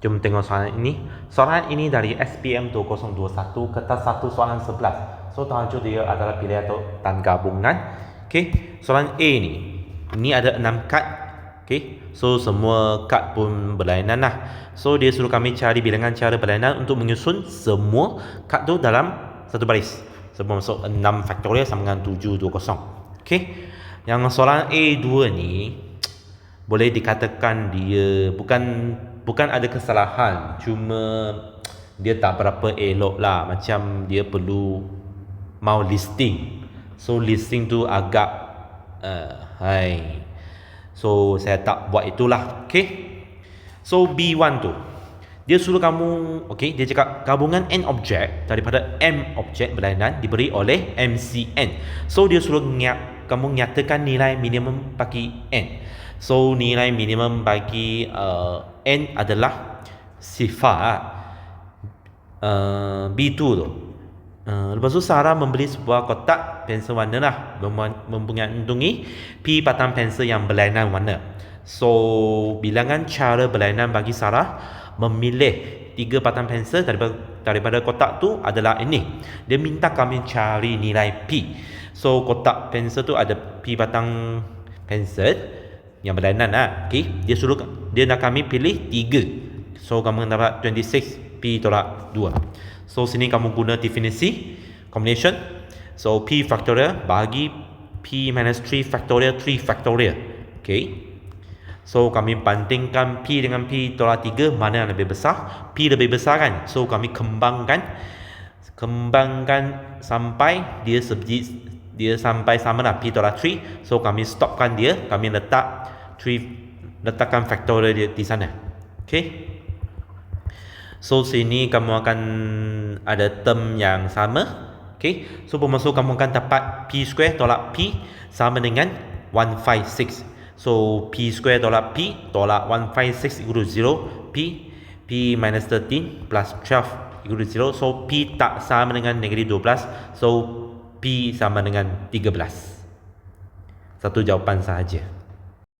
Jom tengok soalan ini. Soalan ini dari SPM 2021 kertas 1 soalan 11. So tajuk dia adalah pilihan atau dan gabungan. Okey, soalan A ni. Ini ada 6 kad. Okey. So semua kad pun berlainan lah. So dia suruh kami cari bilangan cara berlainan untuk menyusun semua kad tu dalam satu baris. Sebab masuk 6 faktorial sama dengan 720. Okey. Yang soalan A2 ni boleh dikatakan dia bukan bukan ada kesalahan cuma dia tak berapa elok lah. Macam dia perlu mau listing. So listing tu agak uh, hai. So saya tak buat itulah okay? So B1 tu. Dia suruh kamu okay dia cakap gabungan N object daripada M object berlainan diberi oleh MCN so dia suruh nyak, kamu nyatakan nilai minimum bagi N So nilai minimum bagi uh, N adalah sifat uh, B2 tu. Uh, lepas tu Sarah membeli sebuah kotak pensel warna lah mempunyai P batang pensel yang berlainan warna. So bilangan cara berlainan bagi Sarah memilih tiga batang pensel daripada, daripada kotak tu adalah ini. Dia minta kami cari nilai P. So kotak pensel tu ada P batang pensel yang berlainan lah. Okay. Dia suruh dia nak kami pilih 3. So kamu dapat 26 P tolak 2. So sini kamu guna definisi combination. So P factorial bagi P minus 3 factorial 3 factorial. Okay. So kami bandingkan P dengan P tolak 3 mana yang lebih besar. P lebih besar kan. So kami kembangkan kembangkan sampai dia sebiji dia sampai sama lah P tolak 3 so kami stopkan dia kami letak 3 letakkan factorial dia di sana. Ok so sini kamu akan ada term yang sama. Ok so bermaksud kamu akan dapat P square tolak P sama dengan 156 so P square tolak P tolak 156 equal to 0 P P minus 13 plus 12 equal to 0 so P tak sama dengan negatif 12 so P sama dengan 13 satu jawapan sahaja